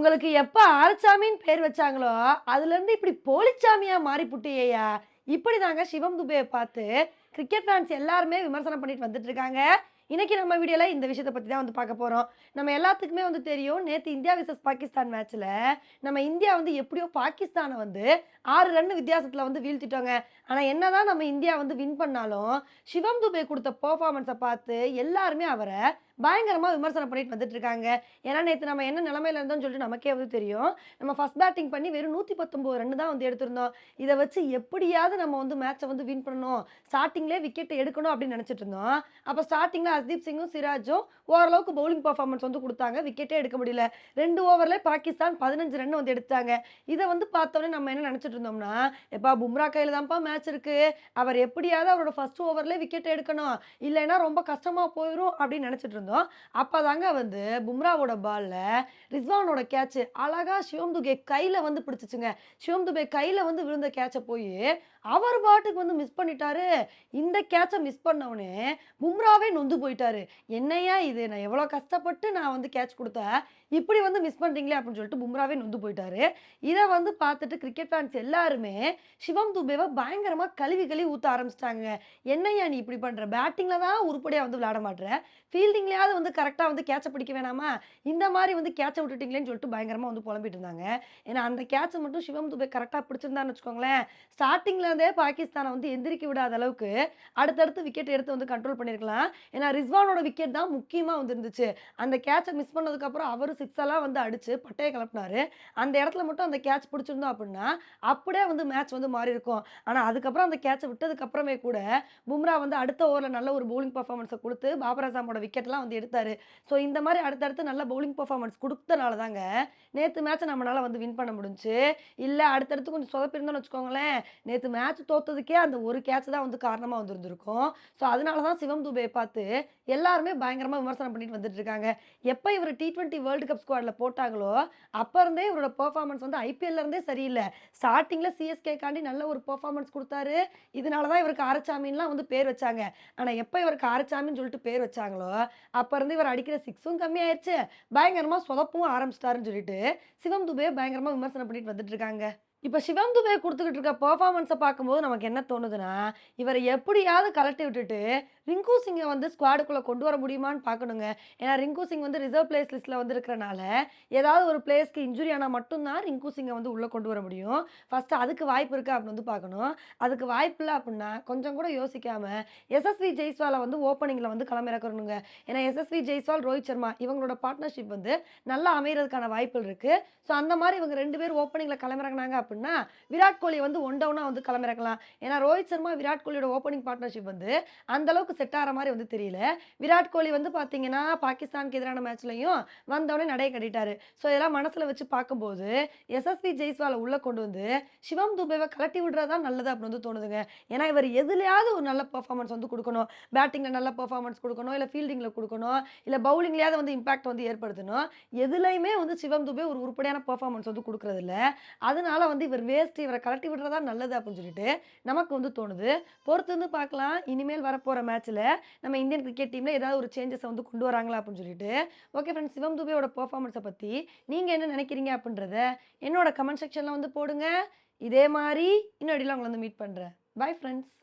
உங்களுக்கு எப்போ ஆரச்சாமின்னு பேர் வச்சாங்களோ அதுலேருந்து இப்படி போலிச்சாமியாக மாறிப்புட்டியா இப்படி தாங்க சிவம் துபையை பார்த்து கிரிக்கெட் ஃபேன்ஸ் எல்லாருமே விமர்சனம் பண்ணிட்டு வந்துட்டு இருக்காங்க இன்னைக்கு நம்ம வீடியோவில் இந்த விஷயத்தை பற்றி தான் வந்து பார்க்க போகிறோம் நம்ம எல்லாத்துக்குமே வந்து தெரியும் நேற்று இந்தியா விசஸ் பாகிஸ்தான் மேட்ச்சில் நம்ம இந்தியா வந்து எப்படியோ பாகிஸ்தானை வந்து ஆறு ரன் வித்தியாசத்தில் வந்து வீழ்த்திட்டோங்க. ஆனா என்னதான் நம்ம இந்தியா வந்து வின் பண்ணாலும் சிவம் துபே கொடுத்த பர்ஃபார்மன்ஸை பார்த்து எல்லாருமே அவரை பயங்கரமாக விமர்சனம் பண்ணிட்டு வந்துட்டு இருக்காங்க ஏன்னா நேற்று நம்ம என்ன நிலமையில இருந்தோம்னு சொல்லிட்டு நமக்கே வந்து தெரியும். நம்ம ஃபர்ஸ்ட் பேட்டிங் பண்ணி வெறும் நூற்றி பத்தொம்போது ரன் தான் வந்து எடுத்திருந்தோம். இதை வச்சு எப்படியாவது நம்ம வந்து மேட்சை வந்து வின் பண்ணணும். ஸ்டார்டிங்லேயே விக்கெட் எடுக்கணும் அப்படின்னு நினச்சிட்டு இருந்தோம். அப்போ ஸ்டார்டிங்கில் ஹர்தீப் சிங்கும் சிராஜும் ஓரளவுக்கு பவுலிங் பர்ஃபார்மன்ஸ் வந்து கொடுத்தாங்க. விக்கெட்டே எடுக்க முடியல. ரெண்டு ஓவரில் பாகிஸ்தான் பதினஞ்சு ரன் வந்து எடுத்தாங்க. இதை வந்து பார்த்தோன்னே நம்ம என்ன நினச்சிட்டு இருந்தோம்னா எப்பா பும்ரா கையில் தான்ப்பா மேட்ச் இருக்குது அவர் எப்படியாவது அவரோட ஃபர்ஸ்ட் ஓவர்லேயே விக்கெட் எடுக்கணும். இல்லைன்னா ரொம்ப கஷ்டமாக போயிடும் அப்படின்னு நினச்சிட்டு இருந்தோம். அப்போ தாங்க வந்து பும்ராவோட பாலில் ரிஸ்வானோட கேட்ச் அழகா சிவம் துபே கையில் வந்து பிடிச்சிச்சுங்க. சிவம் துபே கையில் வந்து விழுந்த கேட்சை போய் அவர் பாட்டுக்கு வந்து மிஸ் பண்ணிட்டாரு. இந்த கேட்சை மிஸ் பண்ணவனே பும்ராவே நொந்து போயிட்டாரு. என்னையா இது? நான் எவ்வளோ கஷ்டப்பட்டு நான் வந்து கேட்ச் கொடுத்தேன் இப்படி வந்து மிஸ் பண்ணுறீங்களே அப்படின்னு சொல்லிட்டு பும்ராவே நொந்து போயிட்டாரு. இதை வந்து பார்த்துட்டு கிரிக்கெட் ஃபேன்ஸ் எல்லாருமே சிவம் துபேவை பயங்கரமாக கழுவி கழுவி ஊற்ற ஆரம்பிச்சிட்டாங்க. என்னையா நீ இப்படி பண்ணுற பேட்டிங்கில் தான் உருப்படியாக வந்து விளையாட மாட்ற? ஃபீல்டிங்லேயாவது வந்து கரெக்டாக வந்து கேட்சை பிடிக்க வேணாமா? இந்த மாதிரி வந்து கேட்சை விட்டுட்டீங்களேன்னு சொல்லிட்டு பயங்கரமாக வந்து புலம்பிட்டு இருந்தாங்க. ஏன்னா அந்த கேட்சை மட்டும் சிவம் துபே கரெக்டாக பிடிச்சிருந்தான்னு வச்சுக்கோங்களேன். ஸ்டார்டிங்லேருந்தே பாகிஸ்தானை வந்து எந்திரிக்க விடாத அளவுக்கு அடுத்தடுத்து விக்கெட் எடுத்து வந்து கண்ட்ரோல் பண்ணியிருக்கலாம் ஏன்னா ரிஸ்வானோட விக்கெட் தான் முக்கியமாக வந்து இருந்துச்சு அந்த கேட்சை மிஸ் பண்ணதுக்கப்புறம் அவர் சிக்ஸ் எல்லாம் வந்து அடித்து பட்டையை கிளப்பினாரு. அந்த இடத்துல மட்டும் அந்த கேட்ச் பிடிச்சிருந்தோம் அப்படின்னா அப்படியே வந்து மேட்ச் வந்து மாறி இருக்கும் ஆனால் அதுக்கப்புறம் அந்த கேட்சை விட்டதுக்கப்புறமே கூட பும்ரா வந்து அடுத்த ஓவரில் நல்ல ஒரு பவுலிங் பர்ஃபார்மன்ஸை கொடுத்து பாபர் அசாமோட விக்கெட்லாம் வந்து எடுத்தாரு. ஸோ இந்த மாதிரி அடுத்தடுத்து நல்ல பவுலிங் பர்ஃபார்மன்ஸ் கொடுத்தனால தாங்க நேற்று மேட்ச் நம்மளால வந்து வின் பண்ண முடிஞ்சு. இல்லை அடுத்தடுத்து கொஞ்சம் சொதப்பிருந்தோம்னு வச்சுக்கோங்களேன் நேற்று மேட்ச் தோத்ததுக்கே அந்த ஒரு கேட்ச் தான் வந்து காரணமாக வந்திருந்திருக்கும். ஸோ அதனால தான் சிவம் துபே பார்த்து எல்லாருமே பயங்கரமாக விமர்சனம் பண்ணிட்டு வந்துட்டு இருக்காங்க. எப்போ இவர் டி ட்வெண்ட்டி வேர்ல்டு கப் ஸ்குவாடில் போட்டாங்களோ அப்போ இருந்தே இவரோட பெர்ஃபார்மன்ஸ் வந்து ஐபிஎல்ல இருந்தே சரியில்லை. ஸ்டார்டிங்கில் சிஎஸ்கே காண்டி நல்ல ஒரு பெர்ஃபார்மன்ஸ் கொடுத்தாரு. இதனால தான் இவருக்கு ஆரச்சாமின்லாம் வந்து பேர் வச்சாங்க. ஆனால் எப்போ இவருக்கு ஆரச்சாமின்னு சொல்லிட்டு பேர் வச்சாங்களோ அப்போ இருந்து இவர் அடிக்கிற சிக்ஸும் கம்மியாயிருச்சு. பயங்கரமாக சொதப்பும் ஆரம்பிச்சிட்டாருன்னு சொல்லிட்டு சிவம் துபையை பயங்கரமாக விமர்சனம் பண்ணிட்டு வந்துட்டு இருக்காங்க இப்போ சிவம் துபே கொடுத்துக்கிட்டு இருக்க பர்ஃபார்மன்ஸை பார்க்கும்போது நமக்கு என்ன தோணுதுன்னா இவரை எப்படியாவது கலட்டி விட்டுட்டு ரிங்கு சிங்கை வந்து ஸ்குவாடுக்குள்ளே கொண்டு வர முடியுமான்னு பார்க்கணுங்க. ஏன்னா ரிங்கு சிங் வந்து ரிசர்வ் பிளேஸ் லிஸ்ட்டில் வந்து இருக்கிறனால ஏதாவது ஒரு பிளேஸ்க்கு இன்ஜுரி ஆனால் மட்டும்தான் ரிங்கு சிங்கை வந்து உள்ளே கொண்டு வர முடியும். ஃபஸ்ட்டு அதுக்கு வாய்ப்பு இருக்கா அப்படின்னு வந்து பார்க்கணும். அதுக்கு வாய்ப்பு இல்லை அப்படின்னா கொஞ்சம் கூட யோசிக்காமல் எஸ்எஸ்வி ஜெய்ஸ்வாலை வந்து ஓப்பனிங்கில் வந்து களமிறக்கணுங்க. ஏன்னா எஸ்எஸ்வி ஜெய்ஸ்வால் ரோஹித் சர்மா இவங்களோட பார்ட்னர்ஷிப் வந்து நல்லா அமைகிறதுக்கான வாய்ப்புகள் இருக்குது ஸோ அந்த மாதிரி இவங்க ரெண்டு பேரும் ஓப்பனிங்கில் களமிறங்கினாங்க அப்படின்னா விராட் கோலி வந்து ஒன் டவுனாக வந்து களமிறக்கலாம். ஏன்னா ரோஹித் சர்மா விராட் கோலியோட ஓப்பனிங் பார்ட்னர்ஷிப் வந்து அந்தளவுக்கு செட் ஆகிற மாதிரி வந்து தெரியல. விராட் கோலி வந்து பார்த்தீங்கன்னா பாகிஸ்தானுக்கு எதிரான மேட்ச்லையும் வந்தவொடனே நடைய கட்டிட்டாரு. ஸோ இதெல்லாம் மனசில் வச்சு பார்க்கும்போது எஸ்எஸ்பி ஜெய்ஸ்வாலை உள்ளே கொண்டு வந்து சிவம் துபேவை கலட்டி விடுறதா நல்லது அப்படின்னு வந்து தோணுதுங்க. ஏன்னா இவர் எதுலையாவது ஒரு நல்ல பெர்ஃபார்மன்ஸ் வந்து கொடுக்கணும். பேட்டிங்கில் நல்ல பெர்ஃபார்மன்ஸ் கொடுக்கணும் இல்லை ஃபீல்டிங்கில் கொடுக்கணும் இல்லை பவுலிங்லேயாவது வந்து இம்பாக்ட் வந்து ஏற்படுத்தணும். எதுலையுமே வந்து சிவம் துபே ஒரு உருப்படியான பெர்ஃபார்மன்ஸ் வந்து கொடுக்கறது இல்ல. அதனால வந்து இவர் வேஸ்ட் இவரை கலட்டி விடுறதா நல்லது அப்படின்னு சொல்லிட்டு நமக்கு வந்து தோணுது. பொறுத்து வந்து பார்க்கலாம். இனிமேல் வரப்போகிற மேட்ச் மேட்ச்சில் நம்ம இந்தியன் கிரிக்கெட் டீமில் ஏதாவது ஒரு சேஞ்சஸை வந்து கொண்டு வராங்களா அப்படின்னு சொல்லிட்டு. ஓகே ஃப்ரெண்ட்ஸ் சிவம் துபேயோட பர்ஃபார்மன்ஸை பற்றி நீங்கள் என்ன நினைக்கிறீங்க அப்படின்றத என்னோட கமெண்ட் செக்ஷனில் வந்து போடுங்க. இதே மாதிரி இன்னொடியில் உங்களை வந்து மீட் பண்ணுறேன் பை ஃப்ரெண்ட்ஸ்